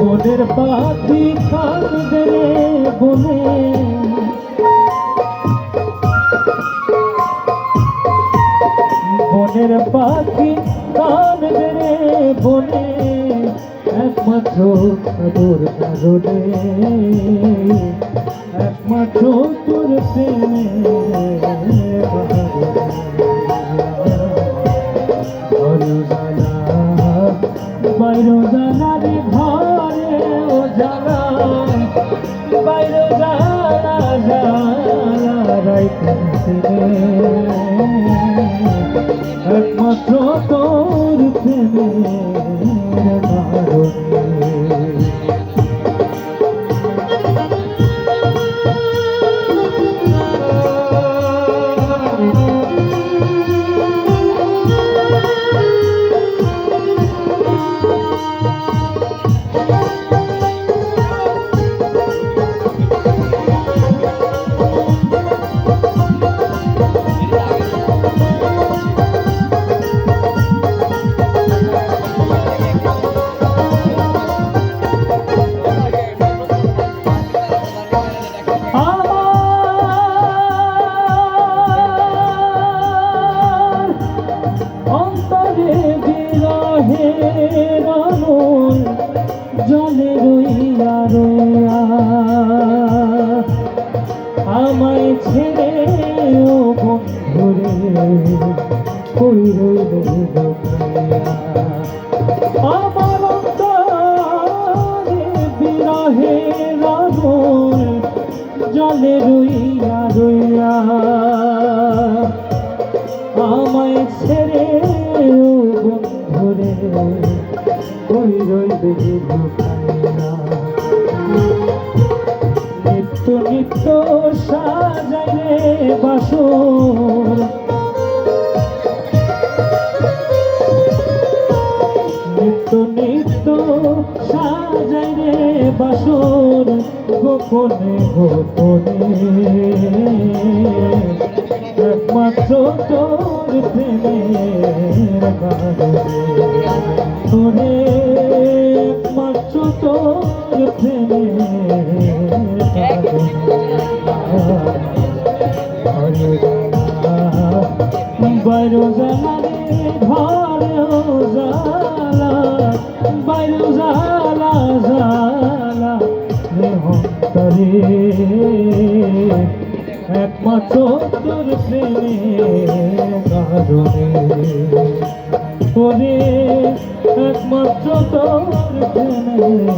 বনের পাখি রে বনে। বনের পাখি কাঁদবে রে বনে। একমাত্র তোর কারণে একমাত্র তোর প্রেমে। বাইরো জানা জানা একমাত্র তোর রানুল জলে রইয়া রইয়া। আমায় ছেড়ে ও বন্ধুরে কই রইলে আমার বিরহে রানুল জলে রইয়া রইয়া আমায় ছেড়ে ও বন্ধুরে কই রইবে নিত্য নিত্য সাজাই রে নিত্য নিত্য সাজাই বাসর গোপনে গোপনে। একমাত্র তোর প্রেমের তোরে একমাত্র তোর প্রেমের বাইরো জালা বাইরো জালা হন্তরে একমাত্র তোর প্রেমের কারণে করে একমাত্র তোর কারণে